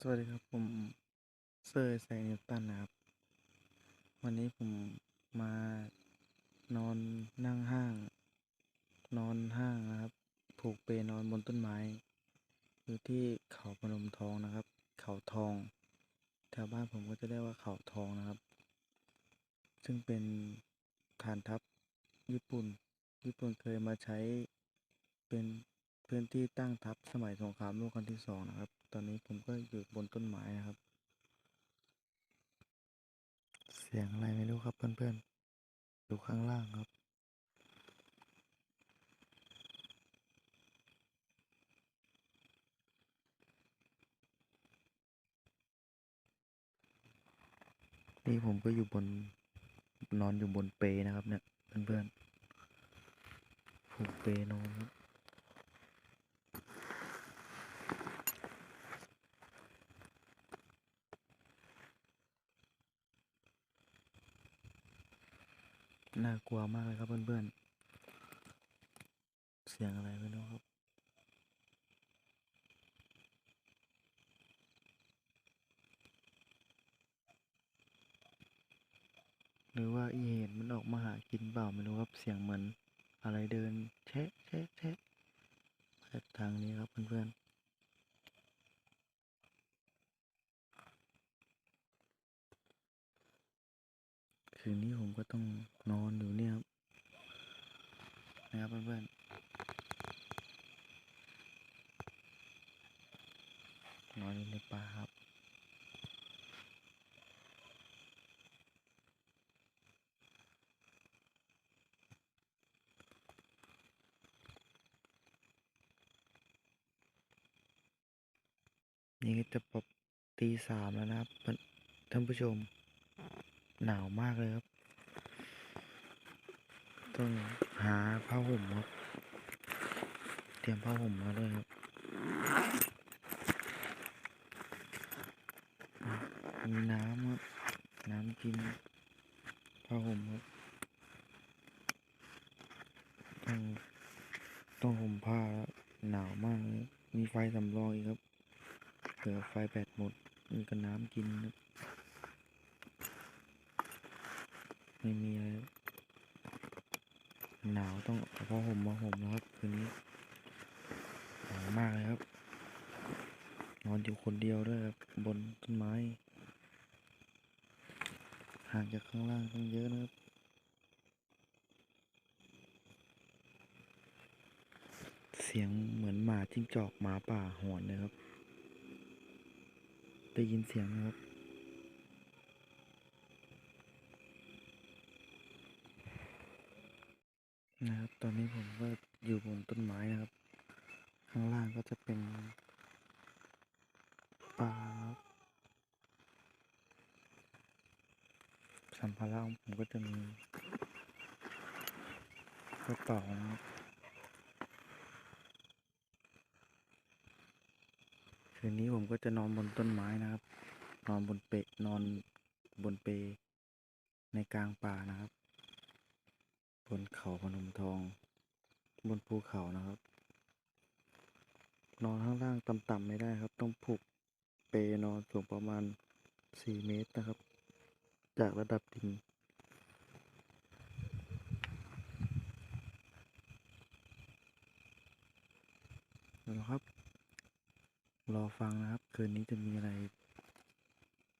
สวัสดีครับ ผมเซอร์ไซนิวตันนะครับ วันนี้ผมมานอนนั่งห้าง นอนห้างนะครับ ผูกเปนอนบนต้นไม้ อยู่ที่เขาพนมทองนะครับ เขาทองแถวบ้านผมก็จะเรียกว่าเขาทองนะครับ ซึ่งเป็นฐานทัพญี่ปุ่น ญี่ปุ่นเคยมาใช้เป็นพื้นที่ตั้งทัพสมัยสงครามโลกครั้งที่สองนะครับ ตอนนี้ผมก็อยู่บนต้นไม้นะครับ เสียงอะไรไม่รู้ครับเพื่อนๆอยู่ข้างล่างครับ นี่ผมก็อยู่บนนอนอยู่บนเปนะครับเนี่ยเพื่อนๆผูกเปนอนครับ น่ากลัวมากเลยครับเพื่อนๆ เสียงอะไรไม่รู้ครับ หรือว่าอีเห็นมันออกมาหากินเปล่าไม่รู้ครับ เสียงเหมือนอะไรเดินแชะแชะแชะจากทางนี้ครับเพื่อนๆ คืนนี้ ผมก็ต้องนอนอยู่เนี่ยครับนะครับเพื่อนๆนอนอยู่ในป่าครับนี่ก็จะปรับตีสามแล้วนะครับเพื่อนท่านผู้ชมหนาวมากเลยครับ ต้องหาผ้าห่มครับ เตรียมผ้าห่มมาด้วยครับมีน้ำครับ น้ำกินผ้าห่มครับต้องต้องห่มผ้าแล้วหนาวมากเลยมีไฟสำรองอีกครับเผื่อไฟแบตหมด มีก็น้ำกินครับไม่มีอะไรครับ หนาวต้องเอาผ้าห่มมาห่มนะครับคืนนี้หนาวมากเลยครับ นอนอยู่คนเดียวด้วยครับบนต้นไม้ ห่างจากข้างล่างตั้งเยอะนะครับเสียงเหมือนหมาจิ้งจอกหมาป่าหอนเลยครับ ได้ยินเสียงนะครับ นะครับ ตอนนี้ผมก็อยู่บนต้นไม้นะครับ ข้างล่างก็จะเป็นป่าสัมภาระของผมก็จะมีกระเป๋านะครับคืนนี้ผมก็จะนอนบนต้นไม้นะครับ นอนบนเปะนอนบนเปในกลางป่านะครับ บนเขาพนมทอง บนภูเขานะครับ นอนข้างล่างต่ำๆไม่ได้ครับ ต้องผูกเปนอนสูงประมาณสี่เมตรนะครับ จากระดับดินนะครับ รอฟังนะครับ คืนนี้จะมีอะไร